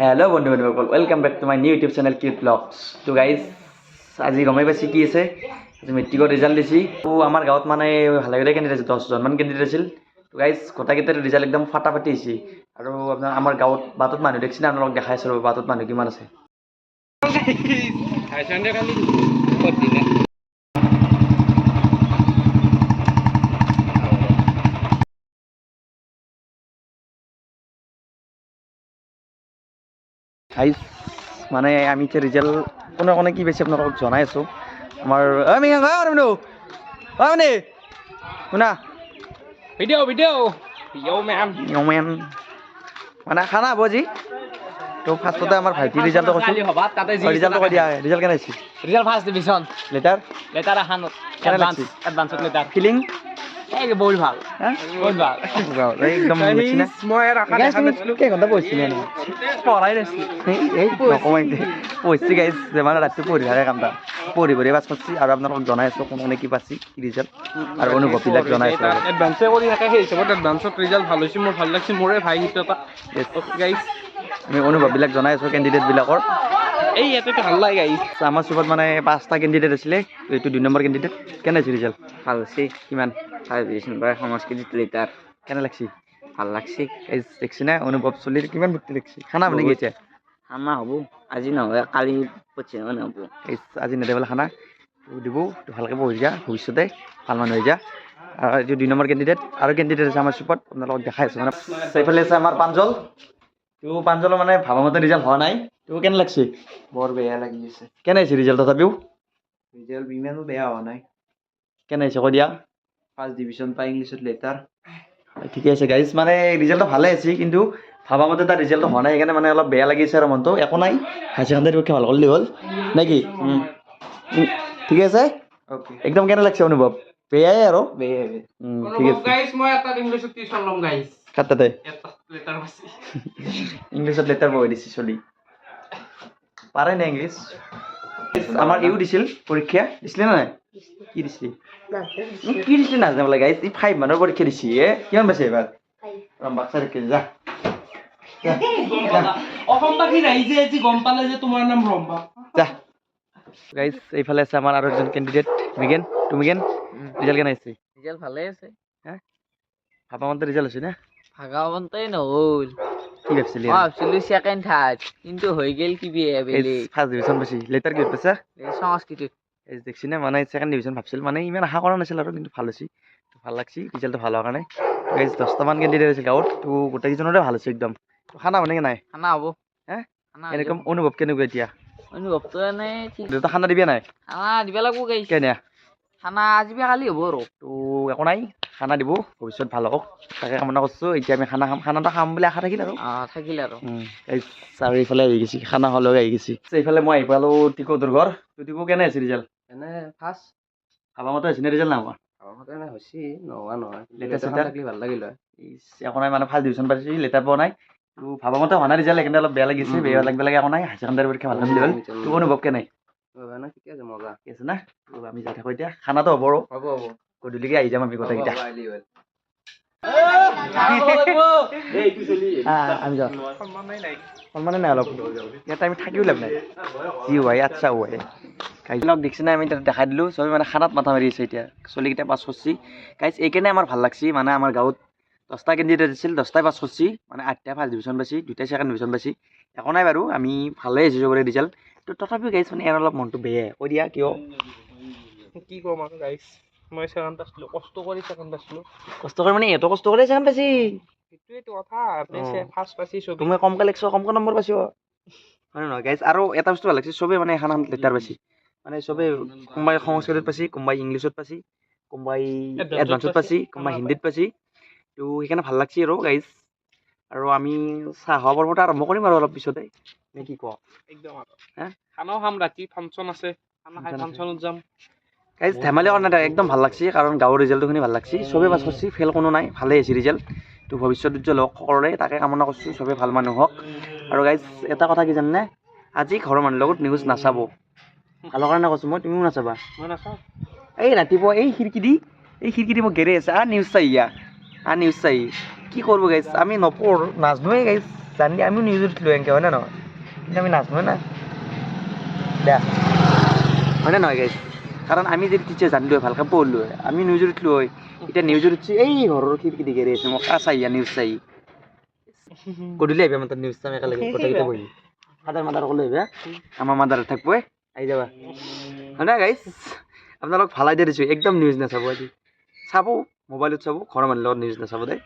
Hello বন্ধু বান্ধৱীসকল welcome back to my new YouTube channel cute vlogs তো guys আজি গমেই পাইছে কি আছে। আজি মেট্ৰিকৰ ৰিজাল্ট দিছি। তো, আমাৰ গাঁৱত মানে ভালে ভালে কেণ্ডিডেট আছিল দহজনমান কেণ্ডিডেট আছিল। তো গাইজ গোটেইকেইটাৰ ৰিজাল্ট একদম ফাটা ফাটি হৈছে। আৰু আপোনাৰ আমাৰ গাঁৱত বাটত মানুহ দেখিছে না আপোনালোক দেখাই আছোঁ বাটত মানুহ কিমান আছে। হাইজ মানে আমি এতিয়া ৰিজাল্ট আপোনাৰ কাৰণে কি পাইছে আপোনালোকক জনাই আছোঁ। আমাৰ শুনা। ভিডিঅ' ভিডিঅ' য়' মেম মানে খানা বজি তো ফাৰ্ষ্টতে আমাৰ ভাইটি ৰিজাল্টটো কৈছোঁ। ৰিজাল্টটো কৈ দিয়া ৰিজাল্ট কেনে আহিছে result first division letter letter আহানত advance এডভান্সত লেটাৰ ফিলিং বহুত ভালো বহুত ভালো একদম মই তুমি পঢ়িছিলি পঢ়াই নাছিলো এই পঢ়িছি মানে ৰাতি পঢ়ি থাকে কামটা। পঢ়ি পঢ়ি পাছ কৰিছি আৰু আপোনালোকক জনাই আছোঁ কোনে কোনে কি পাইছি কি ৰিজাল্ট আৰু অনুভৱবিলাক জনাই আছোঁ। এডভান্সে কৰি থাকে সেই হিচাপত এডভান্সত ৰিজাল্ট ভালো হৈছে মোৰ ভালো লাগিছে মোৰে ভাই সেইটো এটা। গাইজ আমি অনুভৱবিলাক জনাই আছোঁ কেণ্ডিডেটবিলাকৰ এই ইয়াতে ভাল লাগে গাইজ আমাৰ চুপত মানে পাঁচটা কেণ্ডিডেট আছিলে এইটো দুই নম্বৰ কেণ্ডিডেট কেনে হৈছে ৰিজাল্ট ভাল হৈছে কিমান ফাৰ্ষ্ট ডিভিজন পাই সংস্কৃতিত লেটাৰ কেনে লাগছি? ভাল লাগছে। এই দেখছি না অনুভৱ চলিৰ কিমান ফূৰ্তি লাগছি খানা মানে কি এতিয়া? খানা হ'ব আজি নহয় কালি পঠিয়াই মানে হ'ব। এই আজি নেদেবলৈ খানা দিব ভালকৈ পঢ়ি যা ভৱিষ্যতে ভাল মানুহ হৈ যা। আৰু এইটো দুই নম্বৰ কেণ্ডিডেট আৰু কেণ্ডিডেট আছে আমাৰ চুপত আপোনালোকক দেখাই আছোঁ মানে। এইফালে আছে আমাৰ প্ৰাঞ্জল তো প্ৰাঞ্জলৰ মানে ভাবামতে ৰিজাল্ট হোৱা নাই। তো কেনে লাগছি? বৰ বেয়া লাগি আছে। কেনে হৈছে ৰিজাল্ট তথাপিও? ৰিজাল্ট ইমানো বেয়া হোৱা নাই। কেনে হৈছে কৈ দিয়া ফাৰ্ষ্ট ডিভিজন পাই ইংলিছত লেটাৰ ঠিকে আছে গাইজ মানে ৰিজাল্টটো ভালে আছে কিন্তু ভাবা মতে তাৰ ৰিজাল্টটো হোৱা নাই সেইকাৰণে মানে অলপ বেয়া লাগিছে আৰু মনটো। একো নাই হায়াৰ ছেকেণ্ডাৰী পৰীক্ষা ভালো কৰিলে হ'ল নে কি? ঠিকে আছে? একদম কেনে লাগছে অনুভৱ? বেয়াই আৰু। বেয়া বেয়া ঠিক আছে। গাইজ মই এটা ইংলিছত লেটাৰ পঢ়াই দিছে চলি। পারে না ইংলিশ। আমার ইউ দিছিল পরীক্ষা দিছিলে না কি দিছিলি? কি দিছিলি না জানো গাইস এই ফাইভ মানৰ পৰীক্ষা দিছি এ। কিমান পাইছে এবাৰ বাক্সা রেখে যা। গাইস এইফালে আছে আমাৰ আৰু এজন কেণ্ডিডেট মিগেন। তুমি কেন ৰিজাল্ট কেনে আহিছে ৰিজাল্ট ভালে আছে হা? ভাবা মতে ৰিজাল্ট হৈছে না? ভাবা নহ'ল। কি ভাবছিলি মই ভাবছিলো ছেকেণ্ড থাৰ্ড কিন্তু হৈ গ'ল কি বিয়া বেলেগ? ফাৰ্ষ্ট ডিভিজন পাইছি লেটাৰ কিহত পাইছা। এই সংস্কৃতিত। এই দেখছি না মানে ছেকেণ্ড ডিভিজন ভাবছিল মানে ইমান আশা কৰা নাছিল আৰু কিন্তু ভাল হৈছে। তো ভাল লাগছি ৰিজাল্টটো ভাল হোৱাৰ কাৰণে। গাইজ দহটামান কেণ্ডিডেট আছে গাঁৱত তো গোটেইকেইজনৰে ভাল হৈছে একদম। খানা মানে নাই? খানা হ'ব। হে? খানা এনেকুৱা অনুভৱ কেনেকুৱা এতিয়া? অনুভৱটো এনে ঠিক। দেউতা খানা দিবি নাই? খানা দিব লাগিব গাইছ। কেনে? খানা আজি বা কালি হ'ব আৰু তো একো নাই খানা দিব ভৱিষ্যত ভাল হওক তাকে কামনা কৰিছোঁ এতিয়া আমি খানা খাম খানাটো খাম বুলি আশা থাকিল আৰু। থাকিল আৰু। আৰু এইফালে আহি গৈছে খানা খাবলৈ আহি গৈছে। এইফালে মই আহি পালোঁ টিকৌটোৰ ঘৰ। তো টিকৌ কেনে আছে ৰিজাল্ট এনে ফাৰ্ষ্ট। ভাবা মতে হৈছে নে ৰিজাল্ট নোহোৱা লাগিল একো নাই মানে ফাৰ্ষ্ট পাইছে লেটাৰ পোৱা নাই। তো ভাবা মতে হোৱা নাই ৰিজাল্ট সেইকাৰণে অলপ বেয়া লাগিছে বেয়া লাগে একো নাই। হায়াৰ ছেকেণ্ডাৰী পৰীক্ষা ভাল কৰিলে হ'ল তো অনুভৱ কেনে? না ঠিকে আছে মজা ঠিক আছে না? তো আমি যাই থাকোঁ এতিয়া। খানাটো হ'ব আৰু হ'ব হ'ব। গধূলিকৈ আহি যাম আমি গোটেইকেইটা। হ'ব, আহিলি হ'ল। আহ, আমি যাওঁ। সন্মানে নাই অলপ। ইয়াতে আমি থাকিও লাভ নাই। যি হয় আচ্ছা হয়। গাইজনক দেখছি নাই আমি তাত দেখাই দিলোঁ। চবেই মানে খানাত মাথা মাৰি আছে এতিয়া। চলিকেইটা পাছ কৰছি। গাইজ এইকাৰণে আমাৰ ভাল লাগছি। মানে আমাৰ গাঁৱত দহটা কেণ্ডিডেট আছিল দহটাই পাছ কৰছি। মানে আঠটা ফাৰ্ষ্ট ডিভিজন পাইছি দুটাই ছেকেণ্ড ডিভিজন পাইছি। একো নাই বাৰু আমি ভালেই আহিছোঁ চবৰে ৰিজাল্ট তো তথাপিও গাইজ মানে ইয়াৰ অলপ মনটো বেয়াই। কৈ দিয়া কিয়? কি ক'ম আৰু গাইজ মই ছেকেণ্ড পাইছিলোঁ কষ্ট কৰি ছেকেণ্ড পাইছিলোঁ কষ্ট কৰি মানে এত কষ্ট কৰি ছেকেণ্ড পাইছি। সেইটোৱেতো কথা। ফাৰ্ষ্ট পাইছি চবে তুমি কমকৈ লিখছ কমকৈ নম্বৰ পাইছ। হয় নহয় গাইজ আৰু এটা বস্তু ভাল লাগিছে চবেই মানে এখন এখন লেটাৰ পাইছে। মানে চবেই কোনোবাই সংস্কৃতত পাইছে কোনোবাই ইংলিছত পাইছে কোনোবাই এডভান্সত পাইছে, কোনোবাই হিন্দীত পাইছে। তো সেইকাৰণে ভাল লাগছে আৰু গাইজ আৰু আমি চাহ খোৱা পৰ্বটো আৰম্ভ কৰিম আৰু অলপ পিছতে। নে কি কোৱা? একদম? খানাও খাম ৰাতি ফাংচন আছে। খানা খাই। ফাংচনত যাম। গাইজ ধেমালি কৰা নাই একদম ভাল লাগছে কাৰণ গাঁৱৰ ৰিজাল্টটো শুনি ভাল লাগছে। চবেই পাছ কৰিছে ফেইল কোনো নাই ভালেই হৈছে ৰিজাল্ট তো ভৱিষ্যত উজ্জ্বল হওক সকলোৰে তাকে কামনা কৰিছোঁ চবেই ভাল মানুহ হওক। আৰু গাইজ এটা কথা কি জানানে? আজি ঘৰৰ মানুহৰ লগত নিউজ নাচাব। ভালৰ কাৰণে কৈছোঁ মই তুমিও নাচাবা। মই নাচাওঁ। এই ৰাতিপুৱা এই খিৰিকী দি এই খিৰিকী দি মোক গেৰে আছে আ নিউজ চাই আ। নিউজ চাই। কি কৰিব গাইছ আমি নপঢ় নাজনোৱে গাইছ জানি আমিও নিউজত উঠিলোঁ এনেকৈ হয়নে নহয়? কিন্তু আমি নাজানো না। দে। হয়নে নহয় গাইছ কাৰণ আমি যদি টিচাৰ জানিলোঁ হয় ভালকৈ পঢ়িলোঁ হয় আমি নিউজত উঠিলোঁ হয়। এতিয়া নিউজত উঠছি এই ঘৰৰ খিৰিকী দিগেৰি আছে, মই কা চাই নিউজ চাই? গধূলি আহিবা আমাৰ নিউজ চাম, একেলগে, গোটেইকেইটা বহি। ফাদাৰ মাদাৰ অকলে আহিবা, আমাৰ মাদাৰ থাকিব আহি যাবা। হয় না গাইছ আপোনালোক ভালো আইডিয়া দিছোঁ একদম নিউজ নাচাব আজি। চাব মোবাইলত চাব, ঘৰৰ মানুহৰ লগত নিউজ নাচাব দেই